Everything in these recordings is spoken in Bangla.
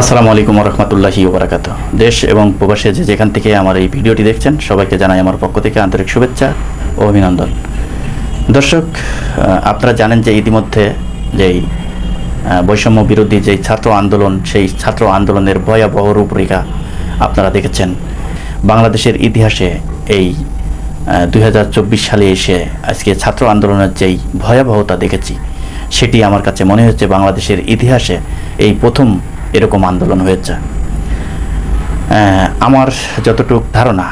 আসসালামু আলাইকুম রহমতুল্লাহি ওবরাকাত। দেশ এবং প্রবাসে যে যেখান থেকে আমার এই ভিডিওটি দেখছেন, সবাইকে জানাই আমার পক্ষ থেকে আন্তরিক শুভেচ্ছা ও অভিনন্দন। দর্শক আপনারা জানেন যে ইতিমধ্যে যেই বৈষম্য বিরোধী যেই ছাত্র আন্দোলন, সেই ছাত্র আন্দোলনের ভয়াবহ রূপরেখা আপনারা দেখেছেন। বাংলাদেশের ইতিহাসে এই দু হাজার চব্বিশ সালে এসে আজকে ছাত্র আন্দোলনের যেই ভয়াবহতা দেখেছি, সেটি আমার কাছে মনে হচ্ছে বাংলাদেশের ইতিহাসে এই প্রথম এরকম আন্দোলন হয়েছে। আমার যতটুক ধারণা,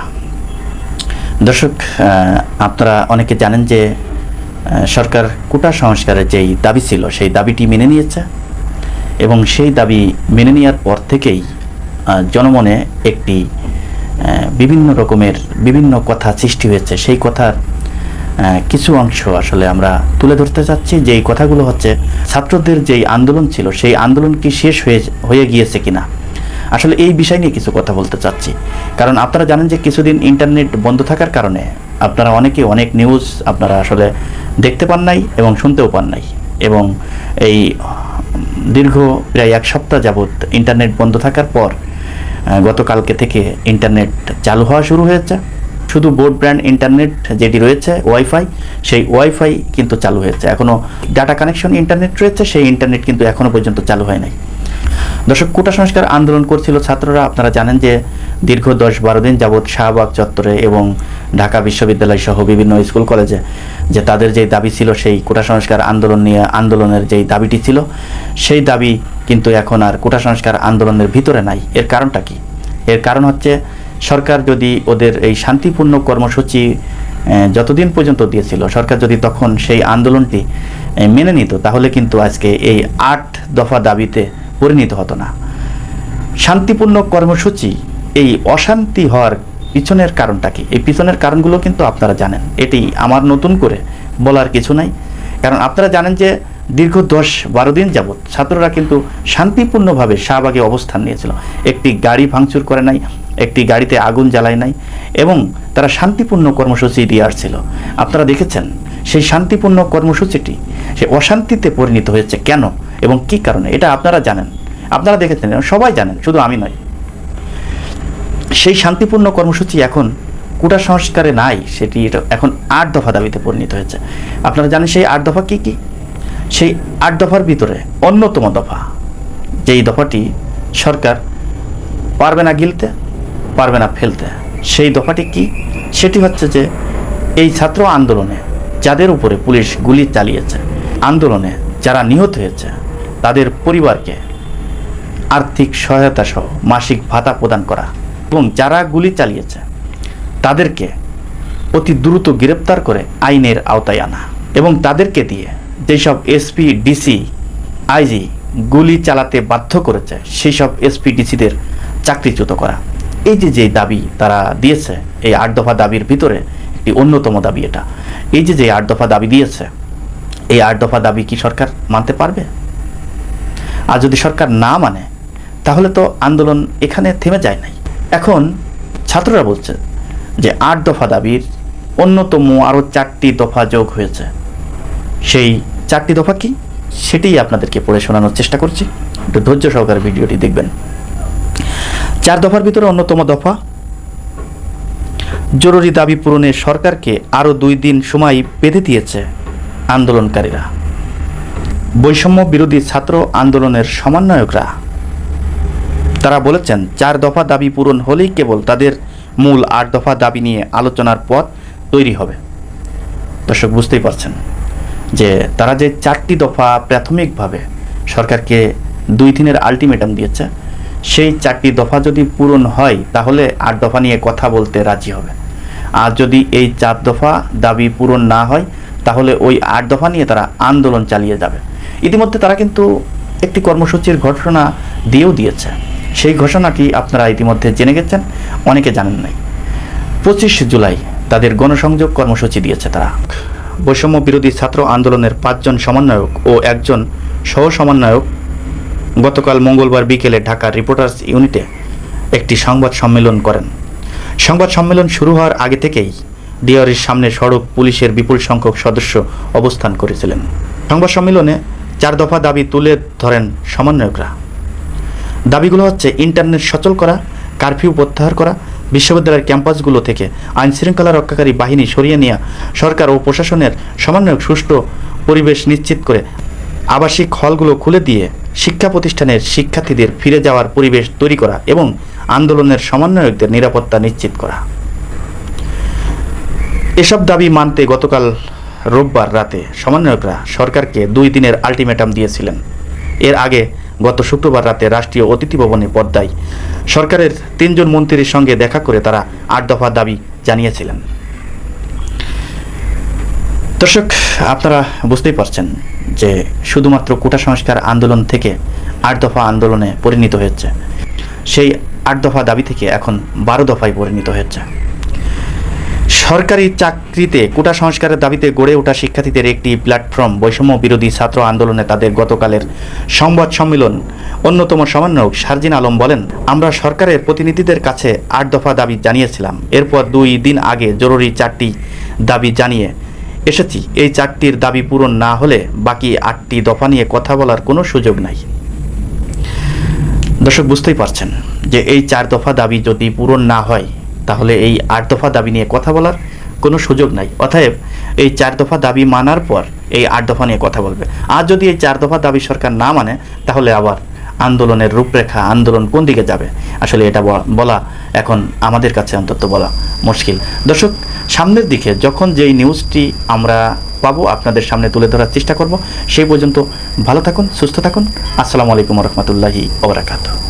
দর্শক আপনারা অনেকে জানেন যে সরকার কোটা সংস্কারের যেই দাবি ছিল, সেই দাবিটি মেনে নিয়েছে এবং সেই দাবি মেনে নেওয়ার পর থেকেই জনমনে একটি বিভিন্ন রকমের বিভিন্ন কথা সৃষ্টি হয়েছে। সেই কথার কিছু অংশ আসলে আমরা তুলে ধরতে চাচ্ছি যে এই কথাগুলো হচ্ছে ছাত্রদের যেই আন্দোলন ছিল, সেই আন্দোলন কি শেষ হয়ে হয়ে গিয়েছে কিনা? আসলে এই বিষয় নিয়ে কিছু কথা বলতে চাচ্ছি। কারণ আপনারা জানেন যে কিছুদিন ইন্টারনেট বন্ধ থাকার কারণে আপনারা অনেকে অনেক নিউজ আপনারা আসলে দেখতে পান নাই এবং শুনতেও পান নাই। এবং এই দীর্ঘ প্রায় এক সপ্তাহ যাবৎ ইন্টারনেট বন্ধ থাকার পর গতকালকে থেকে ইন্টারনেট চালু হওয়া শুরু হয়েছে। শুধু বোর্ড ব্র্যান্ড ইন্টারনেট যেটি রয়েছে ওয়াইফাই সেই ওয়াইফাই কিন্তু চালু হয়েছে। এখনও ডাটা কানেকশন ইন্টারনেট রয়েছে, সেই ইন্টারনেট কিন্তু এখনও পর্যন্ত চালু হয় নাই। দর্শক, কোটা সংস্কার আন্দোলন করছিল ছাত্ররা। আপনারা জানেন যে দীর্ঘ দশ বারো দিন যাবৎ শাহবাগ চত্বরে এবং ঢাকা বিশ্ববিদ্যালয় সহ বিভিন্ন স্কুল কলেজে যে তাদের যে দাবি ছিল, সেই কোটা সংস্কার আন্দোলন নিয়ে আন্দোলনের যেই দাবিটি ছিল, সেই দাবি কিন্তু এখন আর কোটা সংস্কার আন্দোলনের ভিতরে নাই। এর কারণটা কি? এর কারণ হচ্ছে সরকার যদি ওদের এই শান্তিপূর্ণ কর্মসূচি যতদিন পর্যন্ত দিয়েছিল, সরকার যদি তখন সেই আন্দোলনটি মেনে নিত, তাহলে কিন্তু আজকে এই আট দফা দাবিতে পরিণত হতো না। শান্তিপূর্ণ কর্মসূচি, এই অশান্তি হওয়ার পিছনের কারণটা কি? এই পিছনের কারণগুলো কিন্তু আপনারা জানেন। এটি আমার নতুন করে বলার কিছু নাই। কারণ আপনারা জানেন যে দীর্ঘ দশ বারো দিন যাবৎ ছাত্ররা কিন্তু শান্তিপূর্ণভাবে শাহবাগে অবস্থান নিয়েছিল। একটি গাড়ি ভাঙচুর করে নাই একটি গাড়িতে আগুন জ্বালায় নাই এবং তারা শান্তিপূর্ণ কর্মসূচি দিয়ে আসছিল। আপনারা দেখেছেন, সেই শান্তিপূর্ণ কর্মসূচিটি, সে অশান্তিতে পরিণত হয়েছে কেন এবং কি কারণে? এটা আপনারা জানেন। আপনারা দেখেছেন সবাই জানেন, শুধু আমি নয়। সেই শান্তিপূর্ণ কর্মসূচি এখন কোটা সংস্কারে নাই, সেটি এখন আট দফা দাবিতে পরিণত হয়েছে। আপনারা জানেন সেই আট দফা কি কি? সেই আট দফার ভিতরে অন্যতম দফা, যেই দফাটি সরকার পারবে না গিলতে পারবে না ফেলতে। সেই দফাটি কি? সেটি হচ্ছে যে, এই ছাত্র আন্দোলনে যাদের উপরে পুলিশ গুলি চালিয়েছে, আন্দোলনে যারা নিহত হয়েছে, তাদের পরিবারকে আর্থিক সহায়তা সহ মাসিক ভাতা প্রদান করা এবং যারা গুলি চালিয়েছে, তাদেরকে অতি দ্রুত গ্রেপ্তার করে আইনের আওতায় আনা এবং তাদেরকে দিয়ে যেসব এসপি, ডিসি, আইজি গুলি চালাতে বাধ্য করেছে সেই সব এসপি, ডিসিদের চাকরিচ্যুত করা। এই যে যে দাবি তারা দিয়েছে, এই আট দফা দাবির ভিতরে একটি অন্যতম দাবি এটা। এই যে যে আট দফা দাবি দিয়েছে, এই আট দফা দাবি কি সরকার মানতে পারবে? আর যদি সরকার না মানে তাহলে তো আন্দোলন এখানে থেমে যায় নাই। এখন ছাত্ররা বলছে যে আট দফা দাবির অন্যতম আরও চারটি দফা যোগ হয়েছে। সেই চারটি দফা কি? সেটাই আপনাদেরকে পড়ে শোনানোর চেষ্টা করছি। একটু ধৈর্য সহকারে ভিডিওটি দেখবেন। চার দফার ভিতরে অন্যতম দফা। জরুরি দাবি পূরণে সরকারকে আরও দুই দিন সময় বেঁধে দিয়েছে আন্দোলনকারীরা। বৈষম্য বিরোধী ছাত্র আন্দোলনের সমন্বয়করা। তারা বলেছেন, চার দফা দাবি পূরণ হলেই কেবল তাদের মূল আট দফা দাবি নিয়ে আলোচনার পথ তৈরি হবে। দর্শক, বুঝতেই পারছেন যে তারা যে চারটি দফা প্রাথমিকভাবে সরকারকে দুই দিনের আলটিমেটাম দিয়েছে সেই চারটি দফা যদি পূরণ হয়, তাহলে আট দফা নিয়ে কথা বলতে রাজি হবে। আর যদি এই চার দফা দাবি পূরণ না হয়, তাহলে ওই আট দফা নিয়ে তারা আন্দোলন চালিয়ে যাবে। ইতিমধ্যে তারা কিন্তু একটি কর্মসূচির ঘোষণা দিয়েও দিয়েছে। সেই ঘোষণাটি আপনারা ইতিমধ্যে জেনে গেছেন, অনেকে জানেন নাই। পঁচিশ জুলাই তাদের গণসংযোগ কর্মসূচি দিয়েছে তারা। বৈষম্য বিরোধী ছাত্র আন্দোলনের পাঁচজন সমন্বয়ক ও একজন সহ সমন্বয়ক গতকাল মঙ্গলবার বিকেলে ঢাকার রিপোর্টার্স ইউনিটে একটি সংবাদ সম্মেলন করেন। সংবাদ সম্মেলন শুরু হওয়ার আগে থেকেই ডিআরির সামনে সড়ক পুলিশের বিপুল সংখ্যক সদস্য অবস্থান করেছিলেন। সংবাদ সম্মেলনে চার দফা দাবি তুলে ধরেন সমন্বয়করা। দাবিগুলো হচ্ছে ইন্টারনেট সচল করা, কারফিউ প্রত্যাহার করা, বিশ্ববিদ্যালয়ের ক্যাম্পাসগুলো থেকে আইন শৃঙ্খলা রক্ষাকারী বাহিনী সরিয়ে নেওয়া সরকার ও প্রশাসনের সমন্বয়ক সুষ্ঠু পরিবেশ নিশ্চিত করে আবাসিক হলগুলো খুলে দিয়ে শিক্ষা প্রতিষ্ঠানের শিক্ষার্থীদের ফিরে যাওয়ার পরিবেশ তৈরি করা এবং আন্দোলনের সমন্বয়কদের নিরাপত্তা নিশ্চিত করা। এসব দাবি মানতে গতকাল রোববার রাতে সমন্বয়করা সরকারকে দুই দিনের আলটিমেটাম দিয়েছিলেন। এর আগে গত শুক্রবার রাতে রাষ্ট্রীয় অতিথি ভবনে পদ্মায় সরকারের তিনজন মন্ত্রীর সঙ্গে দেখা করে তারা আট দফা দাবি জানিয়েছিলেন। দর্শক, আপনারা বুঝতেই পারছেন যে শুধুমাত্র কোটা সংস্কার আন্দোলন থেকে আট দফা আন্দোলনে পরিণত হয়েছে, সেই আট দফা দাবি থেকে এখন বারো দফায় পরিণত হয়েছে। সরকারি চাকরিতে, কোটা সংস্কারের দাবিতে গড়ে ওঠা শিক্ষার্থীদের একটি প্ল্যাটফর্ম বৈষম্য বিরোধী ছাত্র আন্দোলনে তাদের গতকালের সংবাদ সম্মেলন। অন্যতম সমন্বয়ক সার্জিন আলম বলেন, আমরা সরকারের প্রতিনিধিদের কাছে আট দফা দাবি জানিয়েছিলাম। এরপর দুই দিন আগে জরুরি চারটি দাবি জানিয়ে এসেছি। এই চারটির দাবি পূরণ না হলে বাকি আটটি দফা নিয়ে কথা বলার কোনো সুযোগ নাই। দর্শক, বুঝতেই পারছেন যে এই চার দফা দাবি যদি পূরণ না হয়, তাহলে এই আট দফা দাবি নিয়ে কথা বলার কোনো সুযোগ নাই। অতএব এই চার দফা দাবি মানার পর এই আট দফা নিয়ে কথা বলবে। আর যদি এই চার দফা দাবি সরকার না মানে তাহলে আবার আন্দোলনের রূপরেখা, আন্দোলন কোন দিকে যাবে? আসলে এটা বলা এখন আমাদের কাছে অন্তত বলা মুশকিল। দর্শক, সামনের দিকে যখন যেই নিউজটি আমরা পাবো, আপনাদের সামনে তুলে ধরার চেষ্টা করব। সেই পর্যন্ত ভালো থাকুন, সুস্থ থাকুন। আসসালামু আলাইকুম রহমতুল্লাহি ওবরাকাতু